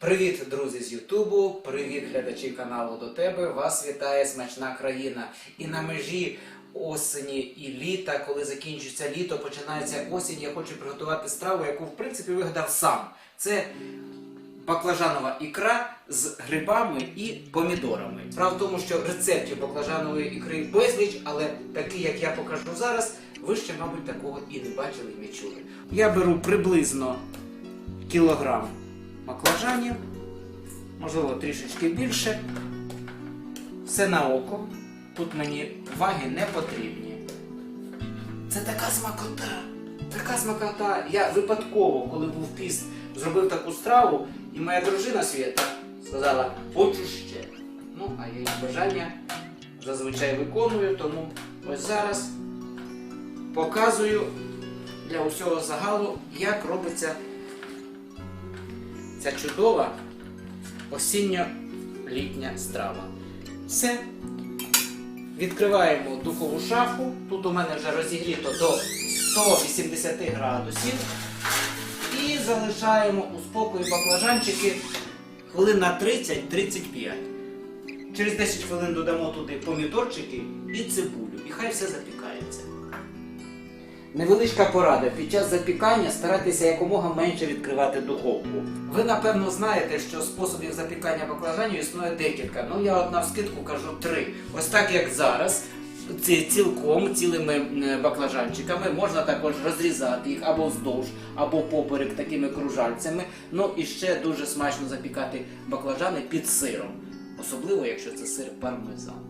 Привіт, друзі з Ютубу, привіт, глядачі каналу до тебе. Вас вітає смачна країна. І на межі осені і літа, коли закінчується літо, починається осінь. Я хочу приготувати страву, яку в принципі вигадав сам. Це баклажанова ікра з грибами і помідорами. Справа в тому, що рецептів баклажанової ікри безліч, але такий, як я покажу зараз, ви ще, мабуть, такого і не бачили, і не чули. Я беру приблизно кілограм баклажанів, можливо, трішечки більше. Все на око. Тут мені ваги не потрібні. Це така смакота. Така смакота. Я випадково, коли був піст, зробив таку страву, і моя дружина Свята сказала, хочу ще. Ну, а я її бажання зазвичай виконую, тому ось зараз показую для усього загалу, як робиться ця чудова осінньо-літня страва. Все. Відкриваємо духову шафу. Тут у мене вже розігріто до 180 градусів. І залишаємо у спокої баклажанчики хвилин на 30-35. Через 10 хвилин додамо туди помідорчики і цибулю. І хай все запікається. Невеличка порада. Під час запікання старайтеся якомога менше відкривати духовку. Ви напевно знаєте, що способів запікання баклажанів існує декілька. Ну я от навскидку кажу три. Ось так як зараз. Ці цілком цілими баклажанчиками можна також розрізати їх або вздовж, або поперек такими кружальцями. Ну і ще дуже смачно запікати баклажани під сиром, особливо якщо це сир пармезан.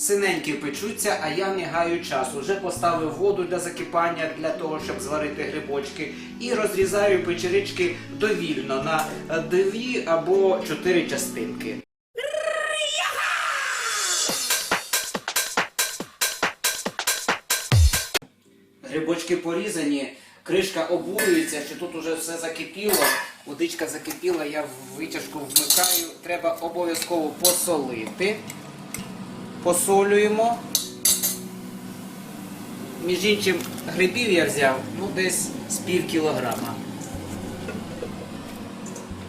Синенькі печуться, а я не гаю часу. Вже поставив воду для закипання для того, щоб зварити грибочки, і розрізаю печерички довільно на дві або чотири частинки. Грибочки порізані, кришка обурюється, що тут уже все закипіло. Водичка закипіла, я витяжку вмикаю. Треба обов'язково посолити. Посолюємо. Між іншим, грибів я взяв ну, десь з пів кілограма.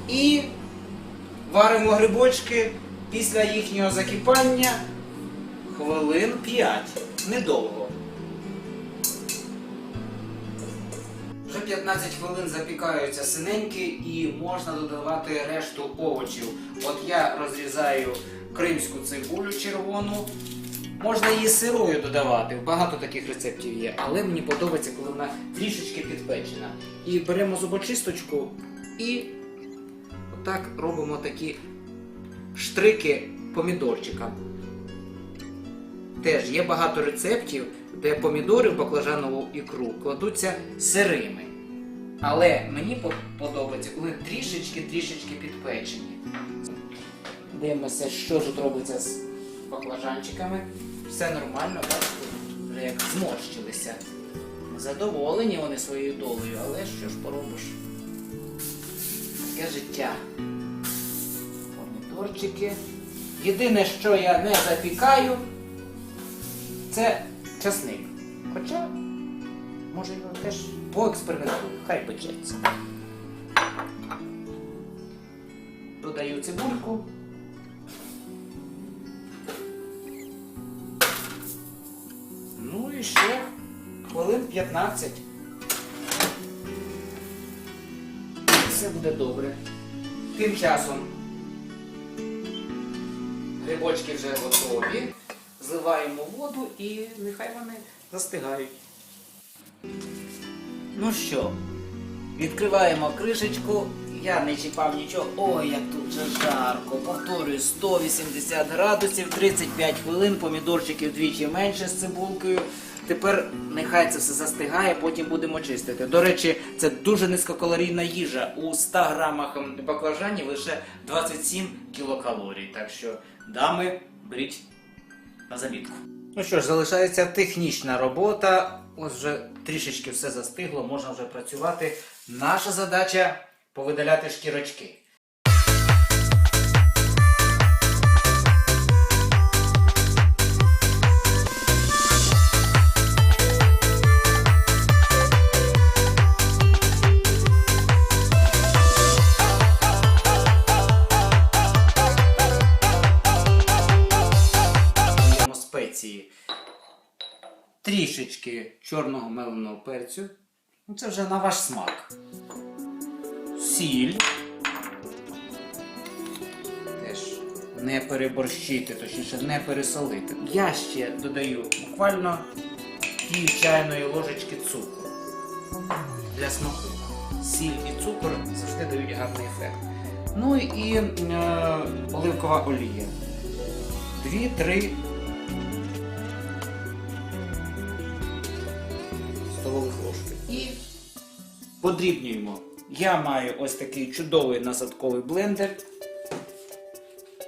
І варимо грибочки після їхнього закипання хвилин 5. Недовго. Вже 15 хвилин запікаються синенькі і можна додавати решту овочів. От я розрізаю кримську цибулю червону. Можна її сирою додавати, багато таких рецептів є, але мені подобається, коли вона трішечки підпечена. І беремо зубочисточку і отак робимо такі штрики помідорчика. Теж є багато рецептів, де помідори в баклажанову ікру кладуться сирими. Але мені подобається, коли трішечки-трішечки підпечені. Дивимося, що тут робиться з баклажанчиками. Все нормально, бачите, вже як зморщилися. Задоволені вони своєю долею, але що ж поробиш? Таке життя. Помідорчики. Єдине, що я не запікаю, це часник. Хоча, може його теж поекспериментую, хай печеться. Додаю цибульку. І ще хвилин 15. Все буде добре. Тим часом грибочки вже готові. Зливаємо воду і нехай вони застигають. Ну що, відкриваємо кришечку. Я не чіпав нічого. Ой, як тут вже жарко. Повторюю, 180 градусів, 35 хвилин, помідорчики вдвічі менше з цибулкою. Тепер нехай це все застигає, потім будемо чистити. До речі, це дуже низькокалорійна їжа. У 100 грамах баклажанів лише 27 кілокалорій. Так що, дами, беріть на замітку. Ну що ж, залишається технічна робота. Ось вже трішечки все застигло, можна вже працювати. Наша задача повидаляти шкірочки. Трішечки чорного меленого перцю. Ну, Це вже на ваш смак. Сіль. Теж не переборщити, точніше не пересолити. Я ще додаю буквально пів чайної ложечки цукру для смаку. Сіль і цукор завжди дають гарний ефект. Ну і е, оливкова олія. Дві-три подрібнюємо. Я маю ось такий чудовий насадковий блендер.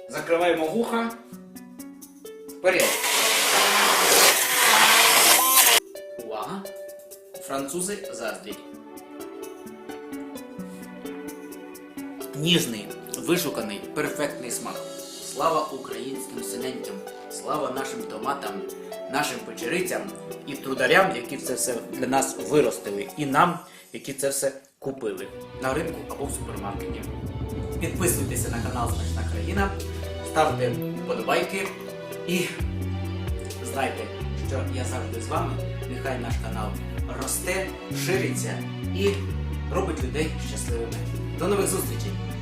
Закриваємо вуха. Вперед. Увага! Французи заздрять. Ніжний, вишуканий, перфектний смак. Слава українським синеньким, слава нашим томатам, нашим печерицям і трударям, які це все для нас виростили, і нам, які це все купили на ринку або в супермаркеті. Підписуйтеся на канал Смачна країна, ставте вподобайки і знайте, що я завжди з вами. Нехай наш канал росте, шириться і робить людей щасливими. До нових зустрічей!